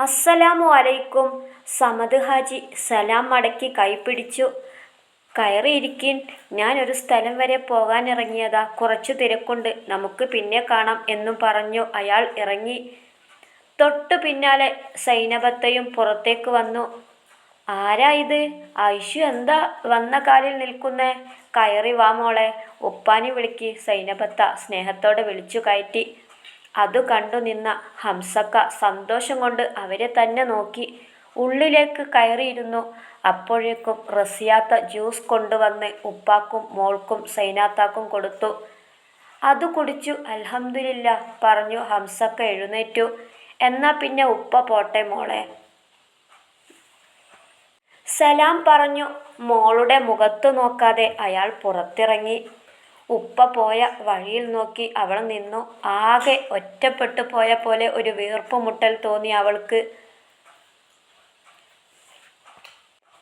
അസ്സലാമു അലൈക്കും. സമദ് ഹാജി സലാം മടക്കി കൈപിടിച്ചു. കയറിയിരിക്കിൻ. ഞാൻ ഒരു സ്ഥലം വരെ പോകാൻ പോകാനിറങ്ങിയതാ. കുറച്ചു തിരക്കുണ്ട്. നമുക്ക് പിന്നെ കാണാം എന്നും പറഞ്ഞു അയാൾ ഇറങ്ങി. തൊട്ടു പിന്നാലെ സൈനബത്തയും പുറത്തേക്ക് വന്നു. ആരാ ഇത്? ഐഷു എന്താ വന്ന കാലിൽ നിൽക്കുന്നേ? കയറി വാ മോളെ. ഉപ്പാനി വിളിക്ക് സൈനബത്ത സ്നേഹത്തോടെ വിളിച്ചു കയറ്റി. അതു കണ്ടു നിന്ന ഹംസക്ക സന്തോഷം കൊണ്ട് അവരെ തന്നെ നോക്കി ഉള്ളിലേക്ക് കയറിയിരുന്നു. അപ്പോഴേക്കും റസിയാത്ത ജ്യൂസ് കൊണ്ടുവന്ന് ഉപ്പാക്കും മോൾക്കും സൈനാത്താക്കും കൊടുത്തു. അത് കുടിച്ചു അൽഹംദുലില്ല പറഞ്ഞു ഹംസക്ക എഴുന്നേറ്റു. എന്നാ പിന്നെ ഉപ്പ പോട്ടെ മോളെ. സലാം പറഞ്ഞു. മോളുടെ മുഖത്ത് നോക്കാതെ അയാൾ പുറത്തിറങ്ങി. ഉപ്പ പോയ വഴിയിൽ നോക്കി അവൾ നിന്നു. ആകെ ഒറ്റപ്പെട്ടു പോയ പോലെ ഒരു വീർപ്പ് മുട്ടൽ തോന്നി അവൾക്ക്.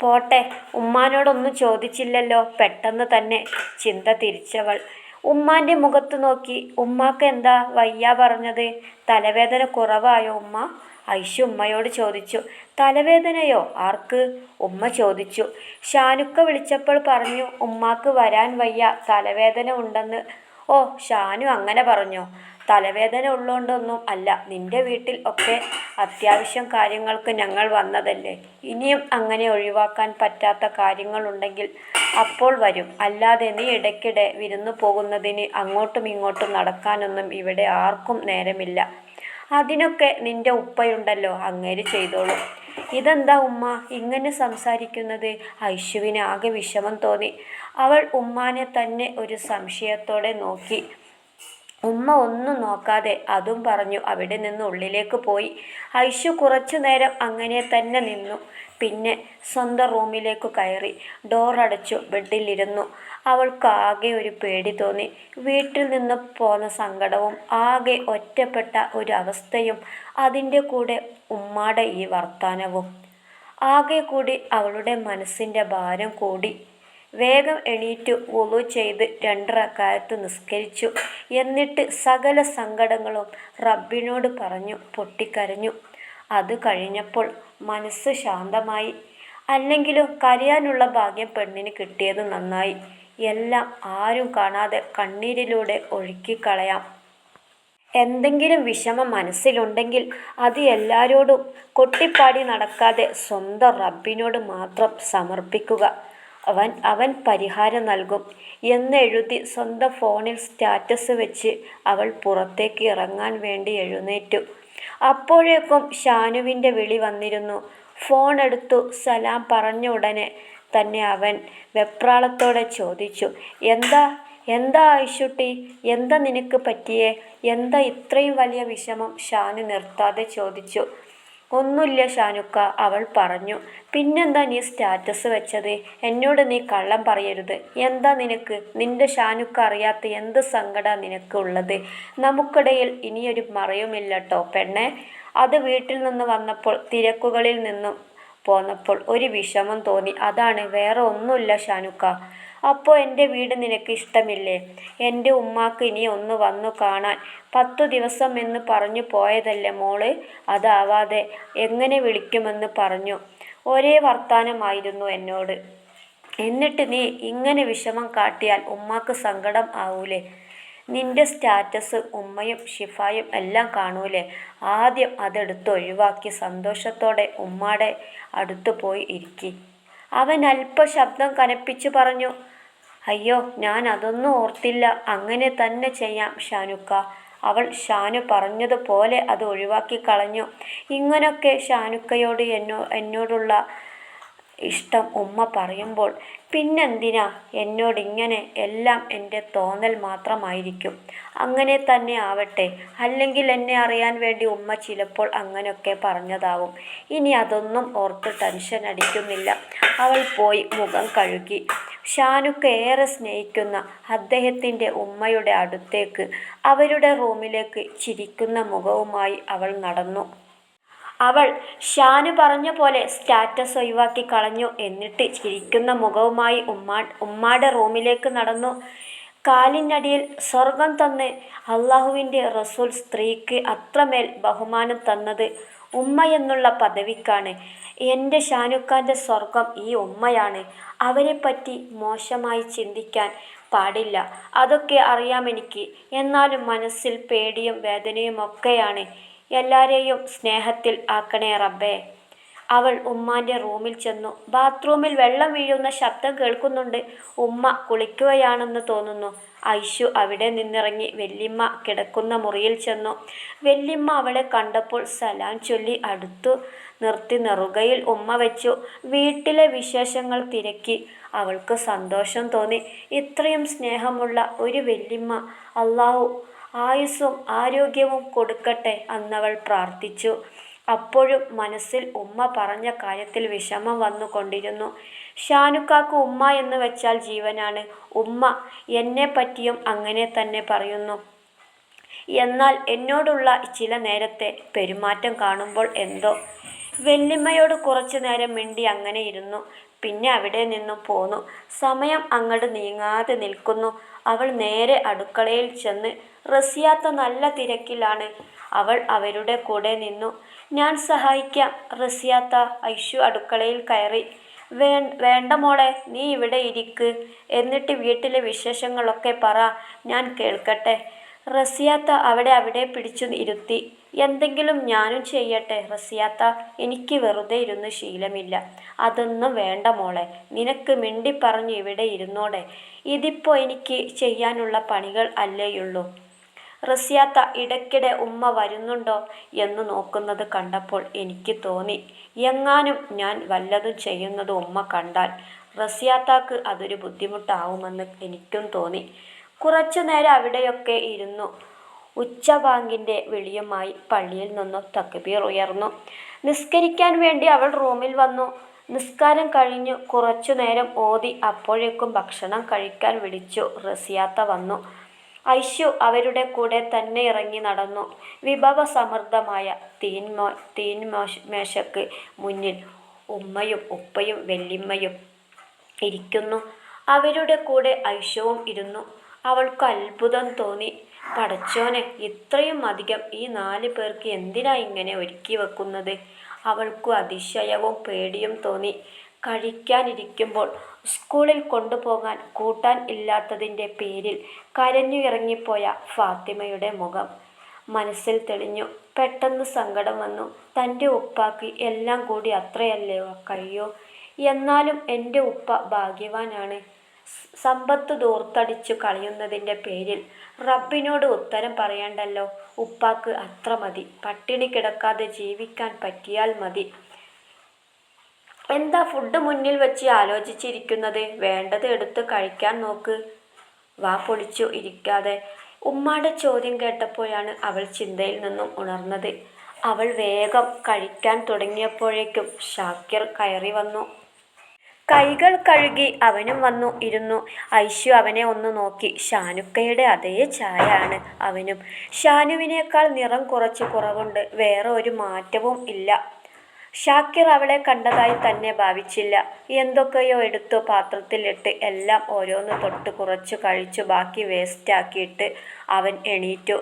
പോട്ടെ ഉമ്മാനോടൊന്നും ചോദിച്ചില്ലല്ലോ. പെട്ടെന്ന് തന്നെ ചിന്ത തിരിച്ചവൾ. ഉമ്മാന്റെ മുഖത്ത് നോക്കി. ഉമ്മാക്ക് എന്താ വയ്യ പറഞ്ഞത്? തലവേദന കുറവായോ ഉമ്മ? ഐശു ഉമ്മയോട് ചോദിച്ചു. തലവേദനയോ? ആർക്ക്? ഉമ്മ ചോദിച്ചു. ഷാനുക്ക വിളിച്ചപ്പോൾ പറഞ്ഞു ഉമ്മാക്ക് വരാൻ വയ്യ തലവേദന ഉണ്ടെന്ന്. ഓ ഷാനു അങ്ങനെ പറഞ്ഞോ. തലവേദന ഉള്ളോണ്ടൊന്നും അല്ല നിന്റെ വീട്ടിൽ ഒക്കെ അത്യാവശ്യം കാര്യങ്ങൾക്ക് ഞങ്ങൾ വന്നതല്ലേ. ഇനിയും അങ്ങനെ ഒഴിവാക്കാൻ പറ്റാത്ത കാര്യങ്ങളുണ്ടെങ്കിൽ അപ്പോൾ വരും. അല്ലാതെ നീ ഇടയ്ക്കിടെ വിരുന്നു പോകുന്നതിന് അങ്ങോട്ടും ഇങ്ങോട്ടും നടക്കാനൊന്നും ഇവിടെ ആർക്കും നേരമില്ല. അതിനൊക്കെ നിന്റെ ഉപ്പയുണ്ടല്ലോ അങ്ങേര് ചെയ്തോളൂ. ഇതെന്താ ഉമ്മ? ഇങ്ങനെ സംസാരിക്കുന്നത്? ഐശുവിന് ആകെ വിഷമം തോന്നി. അവൾ ഉമ്മാനെ തന്നെ ഒരു സംശയത്തോടെ നോക്കി. ഉമ്മ ഒന്നും നോക്കാതെ അതും പറഞ്ഞു അവിടെ നിന്ന് ഉള്ളിലേക്ക് പോയി. ഐശു കുറച്ചു നേരം അങ്ങനെ തന്നെ നിന്നു. പിന്നെ സ്വന്തം റൂമിലേക്ക് കയറി ഡോറടച്ചു ബെഡിലിരുന്നു. അവൾക്ക് ആകെ ഒരു പേടി തോന്നി. വീട്ടിൽ നിന്ന് പോന്ന സങ്കടവും ആകെ ഒറ്റപ്പെട്ട ഒരു അവസ്ഥയും അതിന്റെ കൂടെ ഉമ്മാടെ ഈ വർത്താനവും. ആകെ കൂടി അവളുടെ മനസ്സിന്റെ ഭാരം കൂടി. വേഗം എണീറ്റു വുളു ചെയ്ത് രണ്ടറക്കാലത്ത് നിസ്കരിച്ചു. എന്നിട്ട് സകല സങ്കടങ്ങളും റബ്ബിനോട് പറഞ്ഞു പൊട്ടിക്കരഞ്ഞു. അത് കഴിഞ്ഞപ്പോൾ മനസ്സ് ശാന്തമായി. അല്ലെങ്കിലും കരയാനുള്ള ഭാഗ്യം പെണ്ണിന് കിട്ടിയത് നന്നായി. എല്ലാം ആരും കാണാതെ കണ്ണീരിലൂടെ ഒഴുക്കിക്കളയാം. എന്തെങ്കിലും വിഷമം മനസ്സിലുണ്ടെങ്കിൽ അത് എല്ലാവരോടും കൊട്ടിപ്പാടി നടക്കാതെ സ്വന്തം റബ്ബിനോട് മാത്രം സമർപ്പിക്കുക. അവൻ അവൻ പരിഹാരം നൽകും എന്നെഴുതി സ്വന്തം ഫോണിൽ സ്റ്റാറ്റസ് വെച്ച് അവൾ പുറത്തേക്ക് ഇറങ്ങാൻ വേണ്ടി എഴുന്നേറ്റു. അപ്പോഴേക്കും ഷാനുവിന്റെ വിളി വന്നിരുന്നു. ഫോൺ എടുത്തു സലാം പറഞ്ഞ ഉടനെ തന്നെ അവൻ വെപ്രാളത്തോടെ ചോദിച്ചു എന്താ എന്താ ഐഷുട്ടി എന്താ നിനക്ക് പറ്റിയേ? എന്താ ഇത്രയും വലിയ വിഷമം? ഷാനു നിർത്താതെ ചോദിച്ചു ഒന്നുമില്ല ഷാനുക്ക അവൾ പറഞ്ഞു. പിന്നെന്താ നീ സ്റ്റാറ്റസ് വെച്ചത്? എന്നോട് നീ കള്ളം പറയരുത്. എന്താ നിനക്ക്? നിന്റെ ഷാനുക്ക അറിയാത്ത എന്ത് സങ്കട നിനക്ക് ഉള്ളത്? നമുക്കിടയിൽ ഇനിയൊരു മറയുമില്ല കേട്ടോ പെണ്ണെ. അത് വീട്ടിൽ നിന്ന് വന്നപ്പോൾ തിരക്കുകളിൽ നിന്നും പോന്നപ്പോൾ ഒരു വിഷമം തോന്നി. അതാണ് വേറെ ഒന്നുമില്ല ഷാനുക്ക. അപ്പോൾ എന്റെ വീട് നിനക്ക് ഇഷ്ടമില്ലേ? എന്റെ ഉമ്മാക്ക് ഇനി ഒന്ന് വന്നു കാണാൻ. പത്തു ദിവസം എന്ന് പറഞ്ഞു പോയതല്ലേ മോൾ? അതാവാതെ എങ്ങനെ വിളിക്കുമെന്ന് പറഞ്ഞു. ഒരേ വർത്താനമായിരുന്നു എന്നോട്. എന്നിട്ട് നീ ഇങ്ങനെ വിഷമം കാട്ടിയാൽ ഉമ്മാക്ക് സങ്കടം ആവൂലേ? നിന്റെ സ്റ്റാറ്റസ് ഉമ്മയും ഷിഫായും എല്ലാം കാണൂലേ? ആദ്യം അതെടുത്ത് ഒഴിവാക്കി സന്തോഷത്തോടെ ഉമ്മാടെ അടുത്ത് പോയി ഇരിക്കി. അവൻ അല്പ ശബ്ദം കനപ്പിച്ചു പറഞ്ഞു അയ്യോ ഞാൻ അതൊന്നും ഓർത്തില്ല. അങ്ങനെ തന്നെ ചെയ്യാം ഷാനുക്ക. അവൾ ഷാനു പറഞ്ഞതുപോലെ അത് ഒഴിവാക്കി കളഞ്ഞു. ഇങ്ങനൊക്കെ ഷാനുക്കയോട് എന്നോ എന്നോടുള്ള ഇഷ്ടം ഉമ്മ പറയുമ്പോൾ പിന്നെന്തിനാ എന്നോടിങ്ങനെ എല്ലാം എന്റെ തോന്നൽ മാത്രമായിരിക്കും? അങ്ങനെ തന്നെ ആവട്ടെ. അല്ലെങ്കിൽ എന്നെ അറിയാൻ വേണ്ടി ഉമ്മ ചിലപ്പോൾ അങ്ങനെയൊക്കെ പറഞ്ഞതാവും. ഇനി അതൊന്നും ഓർത്ത് ടെൻഷൻ അടിക്കുന്നില്ല. അവൾ പോയി മുഖം കഴുകി. ഷാനുക്ക് ഏറെ സ്നേഹിക്കുന്ന അദ്ദേഹത്തിന്റെ ഉമ്മയുടെ അടുത്തേക്ക് അവരുടെ റൂമിലേക്ക് ചിരിക്കുന്ന മുഖവുമായി അവൾ നടന്നു. അവൾ ഷാനു പറഞ്ഞ പോലെ സ്റ്റാറ്റസ് ഒഴിവാക്കി കളഞ്ഞു. എന്നിട്ട് ചിരിക്കുന്ന മുഖവുമായി ഉമ്മാ ഉമ്മാടെ റൂമിലേക്ക് നടന്നു. കാലിനടിയിൽ സ്വർഗം തന്ന് അള്ളാഹുവിന്റെ റസൂൽ സ്ത്രീക്ക് അത്രമേൽ ബഹുമാനം തന്നത് ഉമ്മ എന്നുള്ള പദവിക്കാണ്. എന്റെ ഷാനുഖാന്റെ സ്വർഗം ഈ ഉമ്മയാണ്. അവരെപ്പറ്റി മോശമായി ചിന്തിക്കാൻ പാടില്ല. അതൊക്കെ അറിയാമെനിക്ക് എന്നാലും മനസ്സിൽ പേടിയും വേദനയുമൊക്കെയാണ് എല്ലാരെയും സ്നേഹത്തിൽ ആക്കണേ റബ്ബേ. അവൾ ഉമ്മാന്റെ റൂമിൽ ചെന്നു. ബാത്റൂമിൽ വെള്ളം വീഴുന്ന ശബ്ദം കേൾക്കുന്നുണ്ട്. ഉമ്മ കുളിക്കുകയാണെന്ന് തോന്നുന്നു. ഐഷു അവിടെ നിന്നിറങ്ങി വെല്ലിമ്മ കിടക്കുന്ന മുറിയിൽ ചെന്നു. വെല്ലിമ്മ അവളെ കണ്ടപ്പോൾ സലാം ചൊല്ലി അടുത്തു നിർത്തി നെറുകയിൽ ഉമ്മ വെച്ചു. വീട്ടിലെ വിശേഷങ്ങൾ തിരക്കി. അവൾക്ക് സന്തോഷം തോന്നി. ഇത്രയും സ്നേഹമുള്ള ഒരു വെല്ലിമ്മ. അള്ളാഹു ആയുസ്സും ആരോഗ്യവും കൊടുക്കട്ടെ അന്നവൾ പ്രാർത്ഥിച്ചു. അപ്പോഴും മനസ്സിൽ ഉമ്മ പറഞ്ഞ കാര്യത്തിൽ വിഷമം വന്നുകൊണ്ടിരുന്നു. ഷാനുക്കാക്ക് ഉമ്മ എന്ന് വെച്ചാൽ ജീവനാണ്. ഉമ്മ എന്നെ പറ്റിയും അങ്ങനെ തന്നെ പറയുന്നു. എന്നാൽ എന്നോടുള്ള ചില നേരത്തെ പെരുമാറ്റം കാണുമ്പോൾ എന്തോ വെല്ലിമ്മയോട് കുറച്ചു നേരം മിണ്ടി അങ്ങനെ ഇരുന്നു. പിന്നെ അവിടെ നിന്നും പോന്നു. സമയം അങ്ങോട്ട് നീങ്ങാതെ നിൽക്കുന്നു. അവൾ നേരെ അടുക്കളയിൽ ചെന്ന് റസിയാത്ത നല്ല തിരക്കിലാണ്. അവൾ അവരുടെ കൂടെ നിന്നു. ഞാൻ സഹായിക്കാം റസിയാത്ത. ഐഷു അടുക്കളയിൽ കയറി. വേണ്ട മോളെ നീ ഇവിടെ ഇരിക്ക്. എന്നിട്ട് വീട്ടിലെ വിശേഷങ്ങളൊക്കെ പറ. ഞാൻ കേൾക്കട്ടെ. റസിയാത്ത അവിടെ അവിടെ പിടിച്ചു ഇരുത്തി എന്തെങ്കിലും ഞാനും ചെയ്യട്ടെ റസിയാത്ത. എനിക്ക് വെറുതെ ഇരുന്ന് ശീലമില്ല. അതൊന്നും വേണ്ട മോളെ. നിനക്ക് മിണ്ടി പറഞ്ഞു ഇവിടെ ഇരുന്നോടെ. ഇതിപ്പോൾ എനിക്ക് ചെയ്യാനുള്ള പണികൾ അല്ലേയുള്ളൂ. റസിയാത്ത ഇടയ്ക്കിടെ ഉമ്മ വരുന്നുണ്ടോ എന്ന് നോക്കുന്നത് കണ്ടപ്പോൾ എനിക്ക് തോന്നി. എങ്ങാനും ഞാൻ വല്ലതും ചെയ്യുന്നത് ഉമ്മ കണ്ടാൽ റസിയാത്താക്ക് അതൊരു ബുദ്ധിമുട്ടാവുമെന്ന് എനിക്കും തോന്നി. കുറച്ചു നേരം അവിടെയൊക്കെ ഇരുന്നു. ഉച്ചബാങ്കിന്റെ വിളിയുമായി പള്ളിയിൽ നിന്നും തക്ബീർ ഉയർന്നു. നിസ്കരിക്കാൻ വേണ്ടി അവൾ റൂമിൽ വന്നു. നിസ്കാരം കഴിഞ്ഞു കുറച്ചു നേരം ഓതി അപ്പോഴേക്കും ഭക്ഷണം കഴിക്കാൻ വിളിച്ചു. റസിയാത്ത വന്നു. ഐഷു അവരുടെ കൂടെ തന്നെ ഇറങ്ങി നടന്നു. വിഭവസമൃദ്ധമായ തീൻമോ തീൻമോ മേശക്ക് മുന്നിൽ ഉമ്മയും ഉപ്പയും വെല്ലിമ്മയും ഇരിക്കുന്നു. അവരുടെ കൂടെ ഐഷവും ഇരുന്നു. അവൾക്ക് അത്ഭുതം തോന്നി. പടച്ചോനെ ഇത്രയും അധികം ഈ നാല് പേർക്ക് എന്തിനാ ഇങ്ങനെ ഒരുക്കി വെക്കുന്നത്? അവൾക്കു അതിശയവും പേടിയും തോന്നി. കഴിക്കാനിരിക്കുമ്പോൾ സ്കൂളിൽ കൊണ്ടുപോകാൻ കൂട്ടാൻ ഇല്ലാത്തതിന്റെ പേരിൽ കരഞ്ഞു ഇറങ്ങിപ്പോയ ഫാത്തിമയുടെ മുഖം. മനസ്സിൽ തെളിഞ്ഞു. പെട്ടെന്ന് സങ്കടം വന്നു. തന്റെ ഉപ്പാക്ക് എല്ലാം കൂടി അത്രയല്ലേ കഴിയൂ എന്നാലും എന്റെ ഉപ്പ ഭാഗ്യവാനാണ്. സമ്പത്ത് ദൂർത്തടിച്ചു കളയുന്നതിന്റെ പേരിൽ റബ്ബിനോട് ഉത്തരം പറയണ്ടല്ലോ. ഉപ്പാക്ക് അത്ര മതി. പട്ടിണി കിടക്കാതെ ജീവിക്കാൻ പറ്റിയാൽ മതി. എന്താ ഫുഡ് മുന്നിൽ വെച്ച് ആലോചിച്ചിരിക്കുന്നത്? വേണ്ടത് എടുത്ത് കഴിക്കാൻ നോക്ക്. വാ പൊളിച്ചു ഇരിക്കാതെ. ഉമ്മാടെ ചോദ്യം കേട്ടപ്പോഴാണ് അവൾ ചിന്തയിൽ നിന്നും ഉണർന്നത്. അവൾ വേഗം കഴിക്കാൻ തുടങ്ങിയപ്പോഴേക്കും ഷാക്കിർ കയറി വന്നു. കൈകൾ കഴുകി അവനും വന്നു ഇരുന്നു. ഐശു അവനെ ഒന്ന് നോക്കി. ഷാനുക്കയുടെ അതേ ചായയാണ് അവനും. ഷാനുവിനേക്കാൾ നിറം കുറച്ച് കുറവുണ്ട്. വേറെ ഒരു മാറ്റവും ഇല്ല. ഷാക്കിർ അവളെ കണ്ടതായി തന്നെ ഭാവിച്ചില്ല. എന്തൊക്കെയോ എടുത്തു പാത്രത്തിലിട്ട് എല്ലാം ഓരോന്ന് തൊട്ട് കുറച്ച് കഴിച്ചു ബാക്കി വേസ്റ്റാക്കിയിട്ട് അവൻ എണീറ്റു.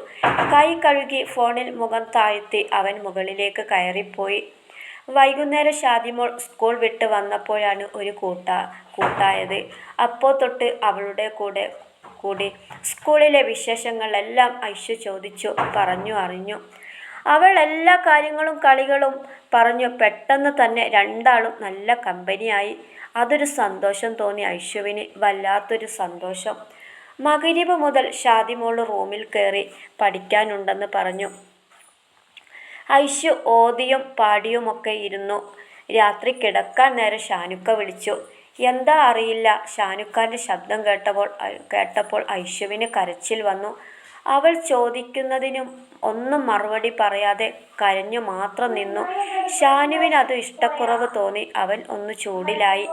കൈ കഴുകി ഫോണിൽ മുഖം താഴ്ത്തി അവൻ മുകളിലേക്ക് കയറിപ്പോയി. വൈകുന്നേരം ഷാദിമോൾ സ്കൂൾ വിട്ട് വന്നപ്പോഴാണ് ഒരു കൂട്ട കൂട്ടായത്. അപ്പോൾ തൊട്ട് അവളുടെ കൂടെ കൂടി. സ്കൂളിലെ വിശേഷങ്ങളെല്ലാം ഐഷു ചോദിച്ചു പറഞ്ഞു അറിഞ്ഞു. അവൾ എല്ലാ കാര്യങ്ങളും കളികളും പറഞ്ഞു പെട്ടെന്ന് തന്നെ രണ്ടാളും നല്ല കമ്പനിയായി. അതൊരു സന്തോഷം തോന്നി ഐഷുവിന് വല്ലാത്തൊരു സന്തോഷം. മകരിബ് മുതൽ ഷാദി മോൾ റൂമിൽ കയറി പഠിക്കാനുണ്ടെന്ന് പറഞ്ഞു. ഐഷു ഓതിയും പാടിയുമൊക്കെ ഇരുന്നു. രാത്രി കിടക്കാൻ നേരം ഷാനുക്ക വിളിച്ചു. എന്താ അറിയില്ല. ഷാനുക്കാന്റെ ശബ്ദം കേട്ടപ്പോൾ കേട്ടപ്പോൾ ഐഷുവിന് കരച്ചിൽ വന്നു. അവൾ ചോദിക്കുന്നതിനും ഒന്നും മറുപടി പറയാതെ കരഞ്ഞു മാത്രം നിന്നു. ഷാനുവിന് അത് ഇഷ്ടക്കുറവ് തോന്നി. അവൻ ഒന്ന് ചൂടിലായി.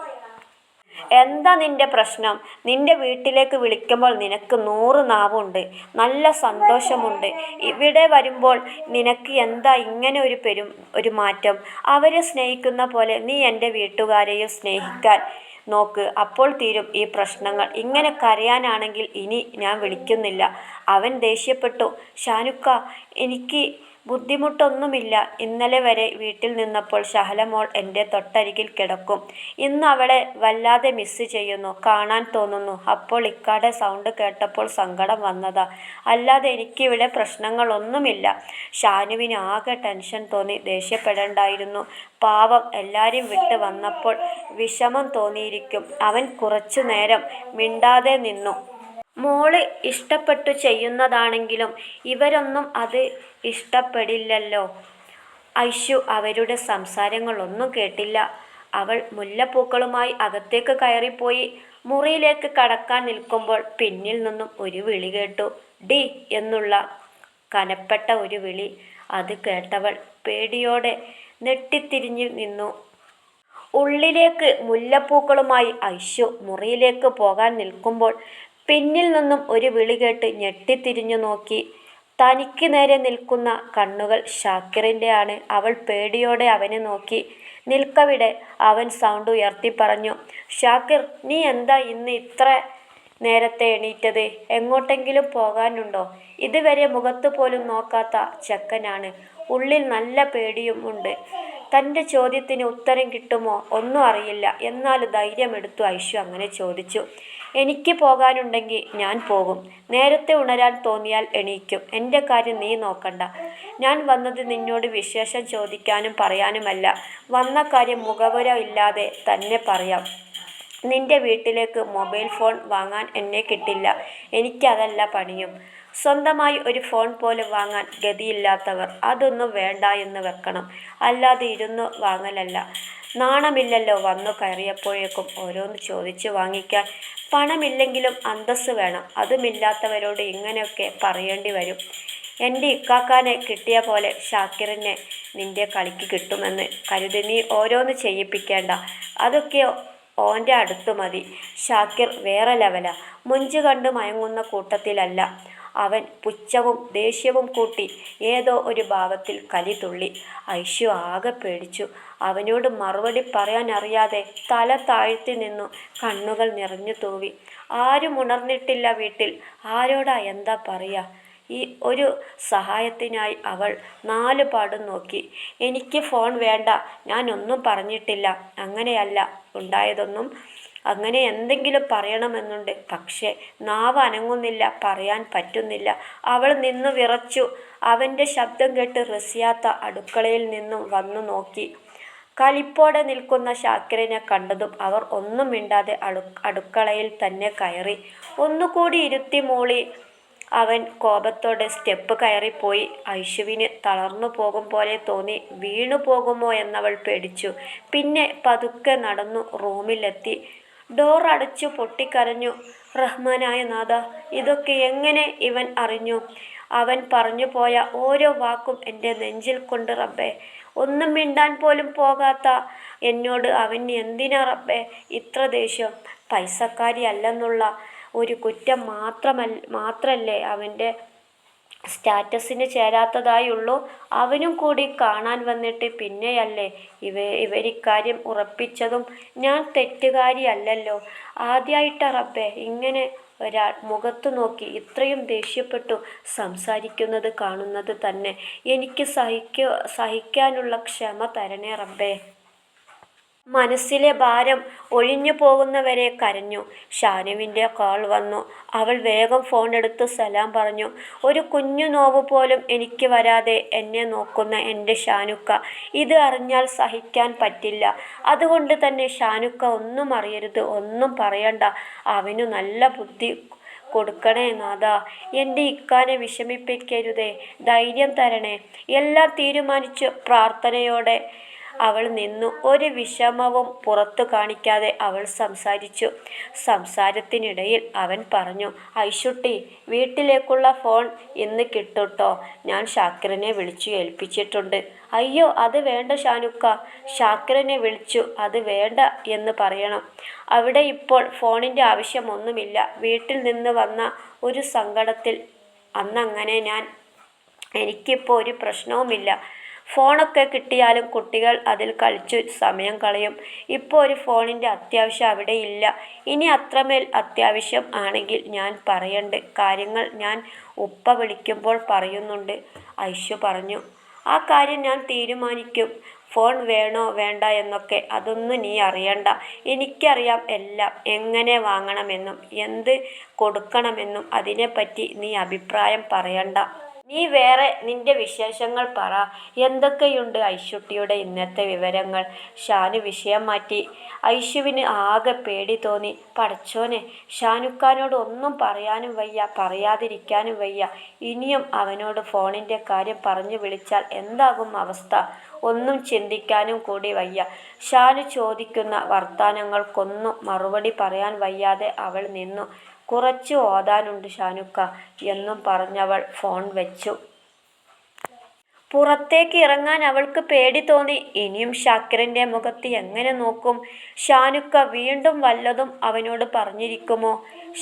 എന്താ നിന്റെ പ്രശ്നം? നിന്റെ വീട്ടിലേക്ക് വിളിക്കുമ്പോൾ നിനക്ക് നൂറ് നാവുണ്ട് നല്ല സന്തോഷമുണ്ട്. ഇവിടെ വരുമ്പോൾ നിനക്ക് എന്താ ഇങ്ങനെ ഒരു പെരും ഒരു മാറ്റം? അവരെ സ്നേഹിക്കുന്ന പോലെ നീ എന്റെ വീട്ടുകാരെയും സ്നേഹിക്കാൻ നോക്ക്. അപ്പോൾ തീരും ഈ പ്രശ്നങ്ങൾ. ഇങ്ങനെ കരയാനാണെങ്കിൽ ഇനി ഞാൻ വിളിക്കുന്നില്ല. അവൻ ദേഷ്യപ്പെട്ടു. ഷാനുക്ക എനിക്ക് ബുദ്ധിമുട്ടൊന്നുമില്ല. ഇന്നലെ വരെ വീട്ടിൽ നിന്നപ്പോൾ ശഹലമോൾ എന്റെ തൊട്ടരികിൽ കിടക്കും. ഇന്ന് അവളെ വല്ലാതെ മിസ്സ് ചെയ്യുന്നു. കാണാൻ തോന്നുന്നു. അപ്പോൾ ഇക്കാടെ സൗണ്ട് കേട്ടപ്പോൾ സങ്കടം വന്നതാ. അല്ലാതെ എനിക്കിവിടെ പ്രശ്നങ്ങളൊന്നുമില്ല. ഷാനുവിന് ആകെ ടെൻഷൻ തോന്നി. ദേഷ്യപ്പെടേണ്ടായിരുന്നു. പാവം എല്ലാവരും വിട്ട് വന്നപ്പോൾ വിഷമം തോന്നിയിരിക്കും. അവൻ കുറച്ചു നേരം മിണ്ടാതെ നിന്നു. മോൾ ഇഷ്ടപ്പെട്ടു ചെയ്യുന്നതാണെങ്കിലും ഇവരൊന്നും അത് ഇഷ്ടപ്പെടില്ലല്ലോ. ഐഷു അവരുടെ സംസാരങ്ങളൊന്നും കേട്ടില്ല. അവൾ മുല്ലപ്പൂക്കളുമായി അകത്തേക്ക് കയറിപ്പോയി മുറിയിലേക്ക് കടക്കാൻ നിൽക്കുമ്പോൾ പിന്നിൽ നിന്നും ഒരു വിളി കേട്ടു. ഡി എന്നുള്ള കനപ്പെട്ട ഒരു വിളി. അത് കേട്ടവൾ പേടിയോടെ നെട്ടിത്തിരിഞ്ഞു നിന്നു. ഉള്ളിലേക്ക് മുല്ലപ്പൂക്കളുമായി ഐഷു മുറിയിലേക്ക് പോകാൻ നിൽക്കുമ്പോൾ പിന്നിൽ നിന്നും ഒരു വിളി കേട്ട് ഞെട്ടിത്തിരിഞ്ഞു നോക്കി. തനിക്ക് നേരെ നിൽക്കുന്ന കണ്ണുകൾ ഷാക്കിറിന്റെ ആണ് അവൾ പേടിയോടെ അവനെ നോക്കി. നിൽക്കവിടെ അവൻ സൗണ്ട് ഉയർത്തി പറഞ്ഞു ഷാക്കിർ നീ എന്താ ഇന്ന് ഇത്ര നേരത്തെ എണീറ്റത്? എങ്ങോട്ടെങ്കിലും പോകാനുണ്ടോ? ഇതുവരെ മുഖത്ത് പോലും നോക്കാത്ത ചെക്കനാണ്. ഉള്ളിൽ നല്ല പേടിയും ഉണ്ട്. തന്റെ ചോദ്യത്തിന് ഉത്തരം കിട്ടുമോ ഒന്നും അറിയില്ല. എന്നാൽ ധൈര്യമെടുത്തു ഐഷു അങ്ങനെ ചോദിച്ചു. എനിക്ക് പോകാനുണ്ടെങ്കിൽ ഞാൻ പോകും. നേരത്തെ ഉണരാൻ തോന്നിയാൽ എണീക്കും. എന്റെ കാര്യം നീ നോക്കണ്ട. ഞാൻ വന്നത് നിന്നോട് വിശേഷം ചോദിക്കാനും പറയാനുമല്ല. വന്ന കാര്യം മുഖവര ഇല്ലാതെ തന്നെ പറയാം. നിന്റെ വീട്ടിലേക്ക് മൊബൈൽ ഫോൺ വാങ്ങാൻ എന്നെ കിട്ടില്ല. എനിക്കതല്ല പണിയും. സ്വന്തമായി ഒരു ഫോൺ പോലും വാങ്ങാൻ ഗതിയില്ലാത്തവർ. അതൊന്നും വേണ്ട എന്ന് വെക്കണം. അല്ലാതെ ഇരുന്ന് വാങ്ങലല്ല. നാണമില്ലല്ലോ വന്നു കയറിയപ്പോഴേക്കും ഓരോന്ന് ചോദിച്ചു വാങ്ങിക്കാൻ. പണമില്ലെങ്കിലും അന്തസ്സ് വേണം. അതുമില്ലാത്തവരോട് ഇങ്ങനെയൊക്കെ പറയേണ്ടി വരും. എന്റെ ഇക്കാക്കാനെ കിട്ടിയ പോലെ ഷാക്കിറിനെ നിന്റെ കളിക്ക് കിട്ടുമെന്ന് കരുതി നീ ഓരോന്ന് ചെയ്യിപ്പിക്കേണ്ട. അതൊക്കെ ഓന്റെ അടുത്ത് മതി. ഷാക്കിർ വേറെ ലെവലാ മുഞ്ചു കണ്ട് മയങ്ങുന്ന കൂട്ടത്തിലല്ല. അവൻ പുച്ഛവും ദേഷ്യവും കൂട്ടി ഏതോ ഒരു ഭാവത്തിൽ കലി തുള്ളി. ഐഷു ആകെ പേടിച്ചു. അവനോട് മറുപടി പറയാൻ അറിയാതെ തല താഴ്ത്തി നിന്നു. കണ്ണുകൾ നിറഞ്ഞു തൂവി. ആരും ഉണർന്നിട്ടില്ല വീട്ടിൽ. ആരോടാ എന്താ പറയുക ഈ ഒരു സഹായത്തിനായി അവൾ നാല് പാടും നോക്കി. എനിക്ക് ഫോൺ വേണ്ട. ഞാനൊന്നും പറഞ്ഞിട്ടില്ല. അങ്ങനെയല്ല. ഉണ്ടായതൊന്നും അങ്ങനെ എന്തെങ്കിലും പറയണമെന്നുണ്ട്. പക്ഷേ നാവ് അനങ്ങുന്നില്ല പറയാൻ പറ്റുന്നില്ല. അവൾ നിന്നു വിറച്ചു. അവന്റെ ശബ്ദം കേട്ട് റസിയാത്ത അടുക്കളയിൽ നിന്നും വന്നു നോക്കി. കലിപ്പോടെ നിൽക്കുന്ന ശാക്രനെ കണ്ടതും അവർ ഒന്നും മിണ്ടാതെ അടു അടുക്കളയിൽ തന്നെ കയറി. ഒന്നുകൂടി ഇരുത്തി മൂളി. അവൻ കോപത്തോടെ സ്റ്റെപ്പ് കയറിപ്പോയി. ഐഷുവിന് തളർന്നു പോകും പോലെ തോന്നി. വീണു പോകുമോ എന്നവൾ പേടിച്ചു. പിന്നെ പതുക്കെ നടന്നു റൂമിലെത്തി. ഡോർ അടച്ചു പൊട്ടിക്കരഞ്ഞു. റഹ്മാനായ നാഥ ഇതൊക്കെ എങ്ങനെ ഇവൻ അറിഞ്ഞു? അവൻ പറഞ്ഞു പോയ ഓരോ വാക്കും എന്റെ നെഞ്ചിൽ കൊണ്ട് റബ്ബേ. ഒന്നും മിണ്ടാൻ പോലും പോകാത്ത എന്നോട് അവൻ എന്തിനാ റബ്ബേ? ഇത്ര ദേഷ്യം. പൈസക്കാരി അല്ലെന്നുള്ള ഒരു കുറ്റം മാത്രമല്ല മാത്രല്ലേ അവന്റെ സ്റ്റാറ്റസിന് ചേരാത്തതായുള്ളൂ. അവനും കൂടി കാണാൻ വന്നിട്ട് പിന്നെയല്ലേ? ഇവ ഇവരിക്കാര്യം ഉറപ്പിച്ചതും ഞാൻ തെറ്റുകാരിയല്ലല്ലോ. ആദ്യമായിട്ട് റബ്ബേ ഇങ്ങനെ ഒരാൾ മുഖത്തു നോക്കി ഇത്രയും ദേഷ്യപ്പെട്ടു സംസാരിക്കുന്നത് കാണുന്നത് തന്നെ. എനിക്ക് സഹിക്കു സഹിക്കാനുള്ള ക്ഷമ തരണേ റബ്ബേ. മനസ്സിലെ ഭാരം ഒഴിഞ്ഞു പോകുന്നവരെ കരഞ്ഞു. ഷാനുവിന്റെ കോൾ വന്നു. അവൾ വേഗം ഫോൺ എടുത്ത് സലാം പറഞ്ഞു. ഒരു കുഞ്ഞു നോവ് പോലും എനിക്ക് വരാതെ എന്നെ നോക്കുന്ന എന്റെ ഷാനുക്ക ഇത് അറിഞ്ഞാൽ സഹിക്കാൻ പറ്റില്ല. അതുകൊണ്ട് തന്നെ ഷാനുക്ക ഒന്നും അറിയരുത് ഒന്നും പറയണ്ട. അവനു നല്ല ബുദ്ധി കൊടുക്കണേ നാഥ. എന്റെ ഇക്കാനെ വിഷമിപ്പിക്കരുതേ ധൈര്യം തരണേ. എല്ലാം തീരുമാനിച്ചു പ്രാർത്ഥനയോടെ അവൾ നിന്നു. ഒരു വിഷമവും പുറത്തു കാണിക്കാതെ അവൾ സംസാരിച്ചു. സംസാരത്തിനിടയിൽ അവൻ പറഞ്ഞു ഐശുട്ടി വീട്ടിലേക്കുള്ള ഫോൺ ഇന്ന് കിട്ടൂട്ടോ. ഞാൻ ഷാക്കിറിനെ വിളിച്ചു ഏൽപ്പിച്ചിട്ടുണ്ട്. അയ്യോ അത് വേണ്ട ഷാനുക്ക. ഷാക്കിറിനെ വിളിച്ചു അത് വേണ്ട എന്ന് പറയണം. അവിടെ ഇപ്പോൾ ഫോണിന്റെ ആവശ്യമൊന്നുമില്ല. വീട്ടിൽ നിന്ന് വന്ന ഒരു സങ്കടത്തിൽ അന്നങ്ങനെ ഞാൻ എനിക്കിപ്പോൾ ഒരു പ്രശ്നവുമില്ല. ഫോണൊക്കെ കിട്ടിയാലും കുട്ടികൾ അതിൽ കളിച്ചു സമയം കളയും. ഇപ്പോൾ ഒരു ഫോണിന്റെ അത്യാവശ്യം അവിടെ ഇല്ല. ഇനി അത്രമേൽ അത്യാവശ്യം ആണെങ്കിൽ ഞാൻ പറയണ്ട്. കാര്യങ്ങൾ ഞാൻ ഉപ്പ വിളിക്കുമ്പോൾ പറയുന്നുണ്ട്. ഐഷു പറഞ്ഞു. ആ കാര്യം ഞാൻ തീരുമാനിക്കും. ഫോൺ വേണോ വേണ്ട എന്നൊക്കെ അതൊന്നും നീ അറിയണ്ട. എനിക്കറിയാം എല്ലാം എങ്ങനെ വാങ്ങണമെന്നും എന്ത് കൊടുക്കണമെന്നും അതിനെപ്പറ്റി നീ അഭിപ്രായം പറയണ്ട. നീ വേറെ നിന്റെ വിശേഷങ്ങൾ പറ. എന്തൊക്കെയുണ്ട് ഐശുട്ടിയുടെ ഇന്നത്തെ വിവരങ്ങൾ? ഷാനു വിഷയം മാറ്റി. ഐശുവിന് ആകെ പേടി തോന്നി. പടച്ചോനെ ഷാനുക്കാനോട് ഒന്നും പറയാനും വയ്യ പറയാതിരിക്കാനും വയ്യ. ഇനിയും അവനോട് ഫോണിന്റെ കാര്യം പറഞ്ഞു വിളിച്ചാൽ എന്താകും അവസ്ഥ? ഒന്നും ചിന്തിക്കാനും കൂടി വയ്യ. ഷാനു ചോദിക്കുന്ന വർത്തമാനങ്ങൾക്കൊന്നും മറുപടി പറയാൻ വയ്യാതെ അവൾ നിന്നു. കുറച്ച് ഓതാനുണ്ട് ഷാനുക്ക എന്നും പറഞ്ഞവൾ ഫോൺ വെച്ചു. പുറത്തേക്ക് ഇറങ്ങാൻ അവൾക്ക് പേടി തോന്നി. ഇനിയും ഷാക്കിറിന്റെ മുഖത്ത് എങ്ങനെ നോക്കും? ഷാനുക്ക വീണ്ടും വല്ലതും അവനോട് പറഞ്ഞിരിക്കുമോ?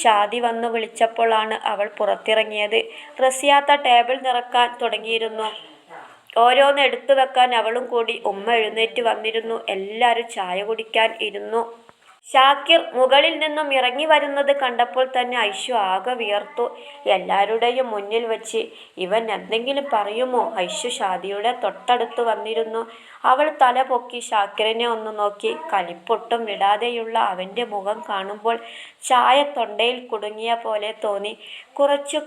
ഷാദി വന്നു വിളിച്ചപ്പോഴാണ് അവൾ പുറത്തിറങ്ങിയത്. റസിയാത്ത ടേബിൾ നിറക്കാൻ തുടങ്ങിയിരുന്നു. ഓരോന്ന് എടുത്തു വെക്കാൻ അവളും കൂടി ഉമ്മ എഴുന്നേറ്റ് വന്നിരുന്നു. എല്ലാവരും ചായ കുടിക്കാൻ ഇരുന്നു. ഷാക്കിർ മുകളിൽ നിന്നും ഇറങ്ങി വരുന്നത് കണ്ടപ്പോൾ തന്നെ ഐഷു ആകെ വിയർത്തു. എല്ലാവരുടെയും മുന്നിൽ വച്ച് ഇവൻ എന്തെങ്കിലും പറയുമോ? ഐഷു ഷാദിയുടെ തൊട്ടടുത്ത് വന്നിരുന്നു. അവൾ തല പൊക്കി ഷാക്കിറിനെ ഒന്ന് നോക്കി. കലിപ്പൊട്ടും വിടാതെയുള്ള അവന്റെ മുഖം കാണുമ്പോൾ ചായ തൊണ്ടയിൽ കുടുങ്ങിയ പോലെ തോന്നി. കുറച്ചു